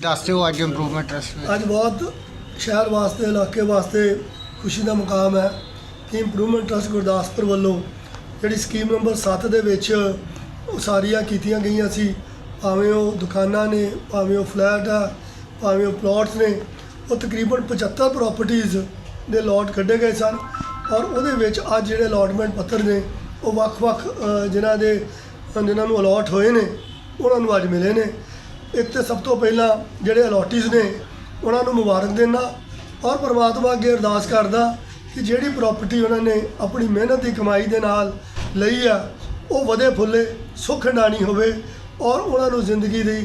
ਦੱਸ ਦਿਓ ਅੱਜ ਇੰਪਰੂਵਮੈਂਟ ਟਰਸਟ ਵਿੱਚ। ਅੱਜ ਬਹੁਤ ਸ਼ਹਿਰ ਵਾਸਤੇ ਇਲਾਕੇ ਵਾਸਤੇ ਖੁਸ਼ੀ ਦਾ ਮੁਕਾਮ ਹੈ ਕਿ ਇੰਪਰੂਵਮੈਂਟ ਟਰਸਟ ਗੁਰਦਾਸਪੁਰ ਵੱਲੋਂ ਜਿਹੜੀ ਸਕੀਮ ਨੰਬਰ 7 ਦੇ ਵਿੱਚ ਉਸਾਰੀਆਂ ਕੀਤੀਆਂ ਗਈਆਂ ਸੀ ਭਾਵੇਂ ਉਹ ਦੁਕਾਨਾਂ ਨੇ ਭਾਵੇਂ ਉਹ ਫਲੈਟ ਆ ਭਾਵੇਂ ਉਹ ਪਲਾਟਸ ਨੇ ਉਹ ਤਕਰੀਬਨ 75 ਪ੍ਰਾਪਰਟੀਆਂ ਦੇ ਲੋਟ ਕੱਢੇ ਗਏ ਸਨ ਔਰ ਉਹਦੇ ਵਿੱਚ ਅੱਜ ਜਿਹੜੇ ਅਲਾਟਮੈਂਟ ਪੱਤਰ ਨੇ ਉਹ ਵੱਖ-ਵੱਖ ਅ, ਜਿਨ੍ਹਾਂ ਦੇ ਜਿਨ੍ਹਾਂ ਨੂੰ ਅਲਾਟ ਹੋਏ ਨੇ ਉਹਨਾਂ ਨੂੰ ਅੱਜ ਮਿਲੇ ਨੇ। ਇੱਥੇ ਸਭ ਤੋਂ ਪਹਿਲਾਂ ਜਿਹੜੇ ਅਲਾਟੀਜ਼ ਨੇ, ਉਹਨਾਂ ਨੂੰ ਮੁਬਾਰਕ ਦੇਣਾ ਔਰ ਪਰਮਾਤਮਾ ਅੱਗੇ ਅਰਦਾਸ ਕਰਦਾ ਕਿ ਜਿਹੜੀ ਪ੍ਰਾਪਰਟੀ ਉਹਨਾਂ ਨੇ ਆਪਣੀ ਮਿਹਨਤ ਦੀ ਕਮਾਈ ਦੇ ਨਾਲ ਲਈ ਆ, ਉਹ ਵਧੇ ਫੁੱਲੇ, ਸੁੱਖ ਹੰਡਾਣੀ ਹੋਵੇ ਔਰ ਉਹਨਾਂ ਨੂੰ ਜ਼ਿੰਦਗੀ ਦੀ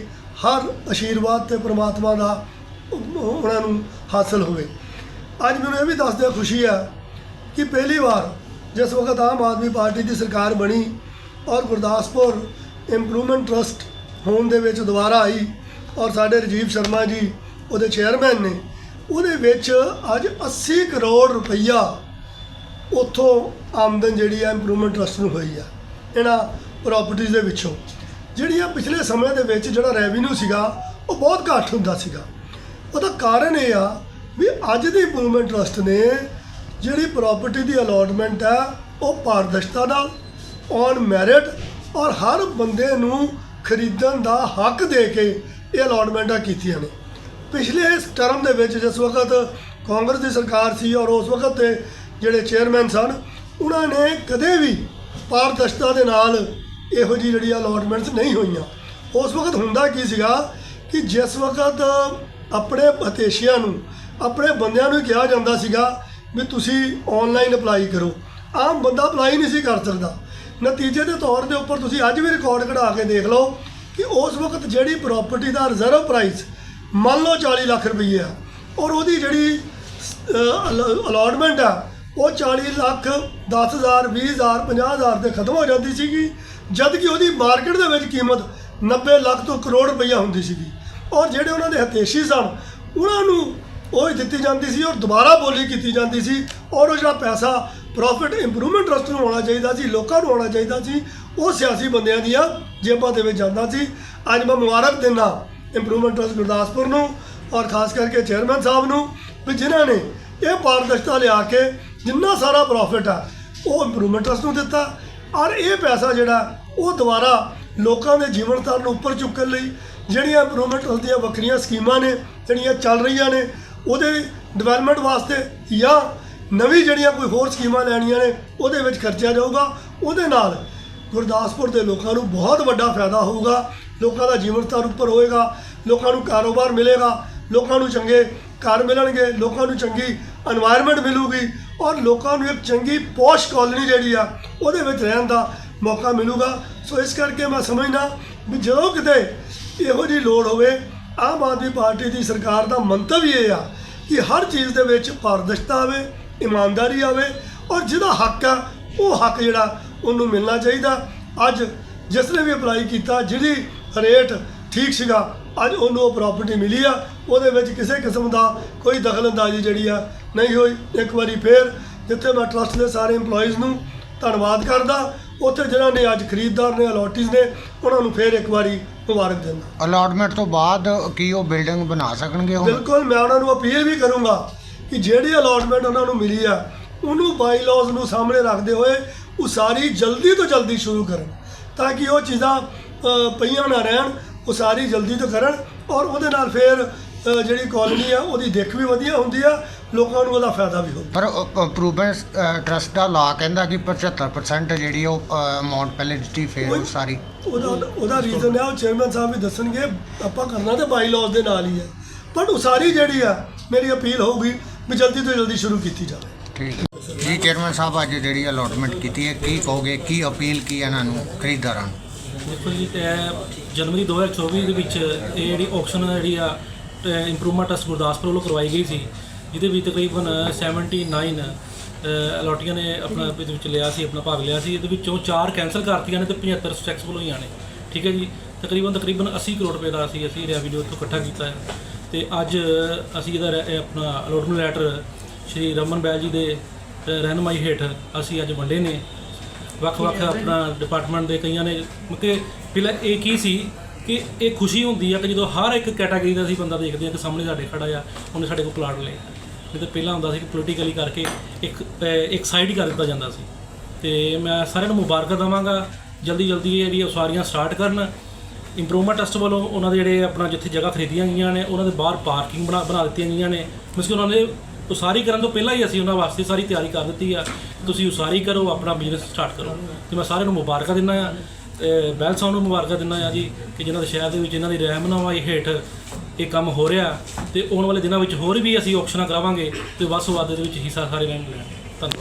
ਹਰ ਆਸ਼ੀਰਵਾਦ ਤੇ ਪਰਮਾਤਮਾ ਦਾ ਉਹਨਾਂ ਨੂੰ ਹਾਸਲ ਹੋਵੇ। ਅੱਜ ਮੈਨੂੰ ਇਹ ਵੀ ਦੱਸਦਿਆਂ ਖੁਸ਼ੀ ਆ ਕਿ ਪਹਿਲੀ ਵਾਰ ਜਿਸ ਵਕਤ ਆਮ ਆਦਮੀ ਪਾਰਟੀ ਦੀ ਸਰਕਾਰ ਬਣੀ ਔਰ ਗੁਰਦਾਸਪੁਰ ਇੰਪਰੂਵਮੈਂਟ ਟਰਸਟ ਹੋਣ ਦੇ ਵਿੱਚ ਦੁਬਾਰਾ ਆਈ ਔਰ ਸਾਡੇ ਰਜੀਵ ਸ਼ਰਮਾ ਜੀ, ਉਹਦੇ ਚੇਅਰਮੈਨ ਨੇ, ਉਹਦੇ ਵਿੱਚ ਅੱਜ 80 ਕਰੋੜ ਰੁਪਈਆ ਉੱਥੋਂ ਆਮਦਨ ਜਿਹੜੀ ਆ ਇੰਪਰੂਵਮੈਂਟ ਟਰਸਟ ਨੂੰ ਹੋਈ ਆ, ਇਹਨਾਂ ਪ੍ਰਾਪਰਟੀਆਂ ਦੇ ਵਿੱਚੋਂ। ਜਿਹੜੀਆਂ ਪਿਛਲੇ ਸਮੇਂ ਦੇ ਵਿੱਚ ਜਿਹੜਾ ਰੈਵਨਿਊ ਸੀਗਾ, ਉਹ ਬਹੁਤ ਘੱਟ ਹੁੰਦਾ ਸੀਗਾ। ਉਹਦਾ ਕਾਰਨ ਇਹ ਆ ਵੀ ਅੱਜ ਦੀ ਇੰਪਰੂਵਮੈਂਟ ਟਰਸਟ ਨੇ ਜਿਹੜੀ ਪ੍ਰਾਪਰਟੀ ਦੀ ਅਲਾਟਮੈਂਟ ਆ, ਉਹ ਪਾਰਦਰਸ਼ਤਾ ਨਾਲ ਔਨ ਮੈਰਿਟ ਔਰ ਹਰ ਬੰਦੇ ਨੂੰ ਖਰੀਦਣ ਦਾ ਹੱਕ ਦੇ ਕੇ ਇਹ ਅਲਾਟਮੈਂਟਾਂ ਕੀਤੀਆਂ ਨੇ। ਪਿਛਲੇ ਇਸ ਟਰਮ ਦੇ ਵਿੱਚ ਜਿਸ ਵਕਤ ਕਾਂਗਰਸ ਦੀ ਸਰਕਾਰ ਸੀ ਔਰ ਉਸ ਵਕਤ ਦੇ ਜਿਹੜੇ ਚੇਅਰਮੈਨ ਸਨ, ਉਹਨਾਂ ਨੇ ਕਦੇ ਵੀ ਪਾਰਦਰਸ਼ਤਾ ਦੇ ਨਾਲ ਇਹੋ ਜਿਹੀ ਜਿਹੜੀ ਅਲਾਟਮੈਂਟਸ ਨਹੀਂ ਹੋਈਆਂ। ਉਸ ਵਕਤ ਹੁੰਦਾ ਕੀ ਸੀਗਾ ਕਿ ਜਿਸ ਵਕਤ ਆਪਣੇ ਪਤੇਸ਼ੀਆਂ ਨੂੰ, ਆਪਣੇ ਬੰਦਿਆਂ ਨੂੰ ਕਿਹਾ ਜਾਂਦਾ ਸੀਗਾ ਵੀ ਤੁਸੀਂ ਆਨਲਾਈਨ ਅਪਲਾਈ ਕਰੋ। ਆਮ ਬੰਦਾ ਅਪਲਾਈ ਨਹੀਂ ਸੀ ਕਰ ਸਕਦਾ। ਨਤੀਜੇ ਦੇ ਤੌਰ ਦੇ ਉੱਪਰ ਤੁਸੀਂ ਅੱਜ ਵੀ ਰਿਕਾਰਡ ਕਢਾ ਕੇ ਦੇਖ ਲਓ ਕਿ ਉਸ ਵਕਤ ਜਿਹੜੀ ਪ੍ਰਾਪਰਟੀ ਦਾ ਰਿਜ਼ਰਵ ਪ੍ਰਾਈਸ ਮੰਨ ਲਓ 40 ਲੱਖ ਰੁਪਈਏ ਆ, ਔਰ ਉਹਦੀ ਜਿਹੜੀ ਅਲਾਟਮੈਂਟ ਆ, ਉਹ 40 ਲੱਖ 10000 20000 50000 ਤੇ ਖਤਮ ਹੋ ਜਾਂਦੀ ਸੀਗੀ ਜਦ ਕਿ ਉਹਦੀ ਮਾਰਕੀਟ ਦੇ ਵਿੱਚ ਕੀਮਤ 90 ਲੱਖ ਤੋਂ ਕਰੋੜ ਰੁਪਈਆ ਹੁੰਦੀ ਸੀਗੀ। ਔਰ ਜਿਹੜੇ ਉਹਨਾਂ ਦੇ ਹਤੇਸ਼ੀ ਸਨ, ਉਹਨਾਂ ਨੂੰ ਉਹ ਦਿੱਤੀ ਜਾਂਦੀ ਸੀ ਔਰ ਦੁਬਾਰਾ ਬੋਲੀ ਕੀਤੀ ਜਾਂਦੀ ਸੀ, ਔਰ ਉਹ ਜਿਹੜਾ ਪੈਸਾ ਪ੍ਰੋਫਿਟ ਇੰਪਰੂਵਮੈਂਟ ਟਰਸਟ ਨੂੰ ਆਉਣਾ ਚਾਹੀਦਾ ਸੀ, ਲੋਕਾਂ ਨੂੰ ਆਉਣਾ ਚਾਹੀਦਾ ਸੀ, ਉਹ ਸਿਆਸੀ ਬੰਦਿਆਂ ਦੀਆਂ ਜੇਬਾਂ ਦੇ ਵਿੱਚ ਜਾਂਦਾ ਸੀ। ਅੱਜ ਮੈਂ ਮੁਬਾਰਕ ਦਿੰਦਾ ਇੰਪਰੂਵਮੈਂਟ ਟਰਸਟ ਗੁਰਦਾਸਪੁਰ ਨੂੰ ਔਰ ਖਾਸ ਕਰਕੇ ਚੇਅਰਮੈਨ ਸਾਹਿਬ ਨੂੰ ਵੀ ਜਿਨ੍ਹਾਂ ਨੇ ਇਹ ਪਾਰਦਰਸ਼ਤਾ ਲਿਆ ਕੇ ਜਿੰਨਾ ਸਾਰਾ ਪ੍ਰੋਫਿਟ ਆ, ਉਹ ਇੰਪਰੂਵਮੈਂਟ ਟਰਸਟ ਨੂੰ ਦਿੱਤਾ। ਔਰ ਇਹ ਪੈਸਾ ਜਿਹੜਾ, ਉਹ ਦੁਬਾਰਾ ਲੋਕਾਂ ਦੇ ਜੀਵਨ ਸਤਰ ਨੂੰ ਉੱਪਰ ਚੁੱਕਣ ਲਈ ਜਿਹੜੀਆਂ ਇੰਪਰੂਵਮੈਂਟ ਟਰਸਟ ਦੀਆਂ ਵੱਖਰੀਆਂ ਸਕੀਮਾਂ ਨੇ, ਜਿਹੜੀਆਂ ਚੱਲ ਰਹੀਆਂ ਨੇ, ਉਹਦੇ ਡਿਵੈਲਪਮੈਂਟ ਵਾਸਤੇ ਜਾਂ ਨਵੀਂ ਜਿਹੜੀਆਂ ਕੋਈ ਹੋਰ ਸਕੀਮਾਂ ਲੈਣੀਆਂ ਨੇ, ਉਹਦੇ ਵਿੱਚ ਖਰਚਿਆ ਜਾਊਗਾ। ਉਹਦੇ ਨਾਲ ਗੁਰਦਾਸਪੁਰ ਦੇ ਲੋਕਾਂ ਨੂੰ ਬਹੁਤ ਵੱਡਾ ਫਾਇਦਾ ਹੋਊਗਾ। ਲੋਕਾਂ ਦਾ ਜੀਵਨ ਸਤਰ ਉੱਪਰ ਹੋਏਗਾ। ਲੋਕਾਂ ਨੂੰ ਕਾਰੋਬਾਰ ਮਿਲੇਗਾ। ਲੋਕਾਂ ਨੂੰ ਚੰਗੇ ਘਰ ਮਿਲਣਗੇ। ਲੋਕਾਂ ਨੂੰ ਚੰਗੀ এনवायरमेंट ਮਿਲੂਗੀ। ਔਰ ਲੋਕਾਂ ਨੂੰ ਇੱਕ ਚੰਗੀ ਪੋਸ਼ ਕਾਲੋਨੀ ਜਿਹੜੀ ਆ, ਉਹਦੇ ਵਿੱਚ ਰਹਿਣ ਦਾ ਮੌਕਾ ਮਿਲੂਗਾ। ਸੋ ਇਸ ਕਰਕੇ ਮੈਂ ਸਮਝਦਾ ਵੀ ਜਦੋਂ ਕਿਤੇ ਇਹੋ ਜੀ ਲੋੜ ਹੋਵੇ, ਆਮ ਆਦਮੀ ਪਾਰਟੀ ਦੀ ਸਰਕਾਰ ਦਾ ਮੰਤਵ ਇਹ ਆ ਕਿ ਹਰ ਚੀਜ਼ ਦੇ ਵਿੱਚ ਪਾਰਦਰਸ਼ਤਾ ਆਵੇ। ਇਮਾਨਦਾਰੀ ਆਵੇ ਔਰ ਜਿਹਦਾ ਹੱਕ ਆ ਉਹ ਹੱਕ ਜਿਹੜਾ ਉਹਨੂੰ ਮਿਲਣਾ ਚਾਹੀਦਾ। ਅੱਜ ਜਿਸ ਨੇ ਵੀ ਅਪਲਾਈ ਕੀਤਾ ਜਿਹੜੀ ਰੇਟ ਠੀਕ ਸੀਗਾ ਅੱਜ ਉਹਨੂੰ ਉਹ ਪ੍ਰਾਪਰਟੀ ਮਿਲੀ ਆ। ਉਹਦੇ ਵਿੱਚ ਕਿਸੇ ਕਿਸਮ ਦਾ ਕੋਈ ਦਖਲਅੰਦਾਜ਼ੀ ਜਿਹੜੀ ਆ ਨਹੀਂ ਹੋਈ। ਇੱਕ ਵਾਰੀ ਫੇਰ ਜਿੱਥੇ ਮੈਂ ਟਰਸਟ ਦੇ ਸਾਰੇ EMPLOYEES ਨੂੰ ਧੰਨਵਾਦ ਕਰਦਾ ਉੱਥੇ ਜਿਨ੍ਹਾਂ ਨੇ ਅੱਜ ਖਰੀਦਦਾਰ ਨੇ ਅਲੋਟੀਜ਼ ਨੇ ਉਹਨਾਂ ਨੂੰ ਫੇਰ ਇੱਕ ਵਾਰੀ ਮੁਬਾਰਕ ਦਿੰਦਾ। ਅਲਾਟਮੈਂਟ ਤੋਂ ਬਾਅਦ ਕੀ ਉਹ ਬਿਲਡਿੰਗ ਬਣਾ ਸਕਣਗੇ ਹੁਣ? ਬਿਲਕੁਲ ਮੈਂ ਉਹਨਾਂ ਨੂੰ ਅਪੀਲ ਵੀ ਕਰੂੰਗਾ। ਕਿ ਜਿਹੜੀ ਅਲਾਟਮੈਂਟ ਉਹਨਾਂ ਨੂੰ ਮਿਲੀ ਆ ਉਹਨੂੰ ਬਾਈਲਾਜ਼ ਨੂੰ ਸਾਹਮਣੇ ਰੱਖਦੇ ਹੋਏ ਉਸਾਰੀ ਜਲਦੀ ਤੋਂ ਜਲਦੀ ਸ਼ੁਰੂ ਕਰਨ ਤਾਂ ਕਿ ਉਹ ਚੀਜ਼ਾਂ ਪਈਆਂ ਨਾ ਰਹਿਣ ਉਸਾਰੀ ਜਲਦੀ ਤੋਂ ਕਰਨ ਔਰ ਉਹਦੇ ਨਾਲ ਫਿਰ ਜਿਹੜੀ ਕਾਲੋਨੀ ਆ ਉਹਦੀ ਦਿੱਖ ਵੀ ਵਧੀਆ ਹੁੰਦੀ ਆ ਲੋਕਾਂ ਨੂੰ ਉਹਦਾ ਫਾਇਦਾ ਵੀ ਹੁੰਦਾ ਪਰ ਇੰਪਰੂਵਮੈਂਟ ਟਰਸਟ ਦਾ ਲਾ ਕਹਿੰਦਾ ਕਿ 75% ਜਿਹੜੀ ਉਹ ਅਮਾਉਂਟ ਪਹਿਲੇ ਦਿੱਤੀ ਫੇਰ ਉਹ ਸਾਰੀ। ਉਹਦਾ ਉਹਦਾ ਰੀਜ਼ਨ ਹੈ ਉਹ ਚੇਅਰਮੈਨ ਸਾਹਿਬ ਵੀ ਦੱਸਣਗੇ ਆਪਾਂ ਕਰਨਾ ਤੇ ਬਾਈਲਾਜ਼ ਦੇ ਨਾਲ ਹੀ ਹੈ ਪਰ ਉਸਾਰੀ ਜਿਹੜੀ ਆ ਮੇਰੀ ਅਪੀਲ ਹੋਊਗੀ ਵੀ ਜਲਦੀ ਤੋਂ ਜਲਦੀ ਸ਼ੁਰੂ ਕੀਤੀ ਜਾਵੇ। ਠੀਕ ਹੈ। ਜੀ ਚੇਅਰਮੈਨ ਸਾਹਿਬ ਅੱਜ ਜਿਹੜੀ ਅਲਾਟਮੈਂਟ ਕੀਤੀ ਹੈ ਕੀ ਕਹੋਗੇ ਕੀ ਅਪੀਲ ਕੀ ਇਹਨਾਂ ਨੂੰ ਖਰੀਦਦਾਰਾਂ ਨੂੰ? ਦੇਖੋ ਜੀ ਤੇ ਜਨਵਰੀ 2024 ਦੇ ਵਿੱਚ ਇਹ ਜਿਹੜੀ ਆਕਸ਼ਨ ਜਿਹੜੀ ਆ ਇੰਪਰੂਵਮੈਂਟ ਟਰਸਟ ਗੁਰਦਾਸਪੁਰ ਵੱਲੋਂ ਕਰਵਾਈ ਗਈ ਸੀ। ਜਿਹਦੇ ਵਿੱਚ ਤਕਰੀਬਨ 79 ਅ, ਅਲਾਟੀਆਂ ਨੇ ਆਪਣਾ ਇਹਦੇ ਵਿੱਚ ਲਿਆ ਸੀ ਆਪਣਾ ਭਾਗ ਲਿਆ ਸੀ। ਇਹਦੇ ਵਿੱਚੋਂ 4 ਕੈਂਸਲ ਕਰਤੀਆਂ ਨੇ ਤੇ 75 ਸਕਸੈਸਫੁਲ ਹੋਈਆਂ ਨੇ ਠੀਕ ਹੈ ਜੀ ਤਕਰੀਬਨ ਤਕਰੀਬਨ 80 ਕਰੋੜ ਰੁਪਏ ਦਾ ਅਸੀਂ ਅਸੀਂ ਰੈਵਨਿਊ ਇੱਥੋਂ ਇਕੱਠਾ ਕੀਤਾ ਹੈ। ਤੇ ਅੱਜ ਅਸੀਂ ਇਹਦਾ ਰੈ- ਇਹ ਆਪਣਾ ਅਲੋਟਮੈਂਟ ਲੈਟਰ ਸ਼੍ਰੀ ਰਮਨ ਬੈਲ ਜੀ ਦੇ ਅ, ਰਹਿਨੁਮਾਈ ਹੇਠ ਅਸੀਂ ਅੱਜ ਵੰਡੇ ਨੇ। ਵੱਖ-ਵੱਖ ਆਪਣਾ ਡਿਪਾਰਟਮੈਂਟ ਦੇ ਕਈਆਂ ਨੇ ਕਿਉਂਕਿ ਪਹਿਲਾਂ ਇਹ ਕੀ ਸੀ ਕਿ ਇਹ ਖੁਸ਼ੀ ਹੁੰਦੀ ਆ ਕਿ ਜਦੋਂ ਹਰ ਇੱਕ ਕੈਟਾਗਰੀ ਦਾ ਅਸੀਂ ਬੰਦਾ ਦੇਖਦੇ ਆ ਕਿ ਸਾਹਮਣੇ ਸਾਡੇ ਖੜਾ ਆ ਉਹਨੇ ਸਾਡੇ ਕੋਲ ਪਲਾਟ ਲਏ ਨਹੀਂ ਤਾਂ ਪਹਿਲਾਂ ਹੁੰਦਾ ਸੀ ਕਿ ਪੋਲੀਟੀਕਲੀ ਕਰਕੇ ਇੱਕ ਇੱਕ ਸਾਈਡ ਹੀ ਕਰ ਦਿੱਤਾ ਜਾਂਦਾ ਸੀ। ਤੇ ਮੈਂ ਸਾਰਿਆਂ ਨੂੰ ਮੁਬਾਰਕਾਂ ਦਵਾਂਗਾ। ਜਲਦੀ ਜਲਦੀ ਇਹ ਜਿਹੜੀ ਉਸਾਰੀਆਂ ਸਟਾਰਟ ਕਰਨ ਇੰਪਰੂਵਮੈਂਟ ਟਰਸਟ ਵੱਲੋਂ ਉਹਨਾਂ ਦੇ ਜਿਹੜੇ ਆਪਣਾ ਜਿੱਥੇ ਜਗ੍ਹਾ ਖਰੀਦੀਆਂ ਗਈਆਂ ਨੇ, ਉਹਨਾਂ ਦੇ ਬਾਹਰ ਪਾਰਕਿੰਗ ਬਣਾ ਬਣਾ ਦਿੱਤੀਆਂ ਗਈਆਂ ਨੇ। ਮੀਨਸ ਕਿ ਉਹਨਾਂ ਨੇ ਉਸਾਰੀ ਕਰਨ ਤੋਂ ਪਹਿਲਾਂ ਹੀ ਅਸੀਂ ਉਹਨਾਂ ਵਾਸਤੇ ਸਾਰੀ ਤਿਆਰੀ ਕਰ ਦਿੱਤੀ ਆ। ਤੁਸੀਂ ਉਸਾਰੀ ਕਰੋ, ਆਪਣਾ ਬਿਜ਼ਨਸ ਸਟਾਰਟ ਕਰੋ। ਤੇ ਮੈਂ ਸਾਰਿਆਂ ਨੂੰ ਮੁਬਾਰਕਾਂ ਦਿੰਦਾ ਆ ਤੇ ਬੈਲ ਸਾਹਿਬ ਨੂੰ ਮੁਬਾਰਕਾਂ ਦਿੰਦਾ ਆ ਜੀ, ਕਿ ਜਿਨ੍ਹਾਂ ਦੇ ਸ਼ਹਿਰ ਦੇ ਵਿੱਚ ਇਹਨਾਂ ਦੀ ਰਹਿਮਨਮਾਈ ਹੇਠ ਇਹ ਕੰਮ ਹੋ ਰਿਹਾ। ਤੇ ਆਉਣ ਵਾਲੇ ਦਿਨਾਂ ਵਿੱਚ ਹੋਰ ਵੀ ਅਸੀਂ ਆਪਸ਼ਨਾਂ ਕਰਾਵਾਂਗੇ, ਤੇ ਵੱਧ ਤੋਂ ਵੱਧ ਦੇ ਵਿੱਚ ਹਿੱਸਾ ਸਾਰੇ ਲੈਣ ਲੈਣ। ਧੰਨਵਾਦ।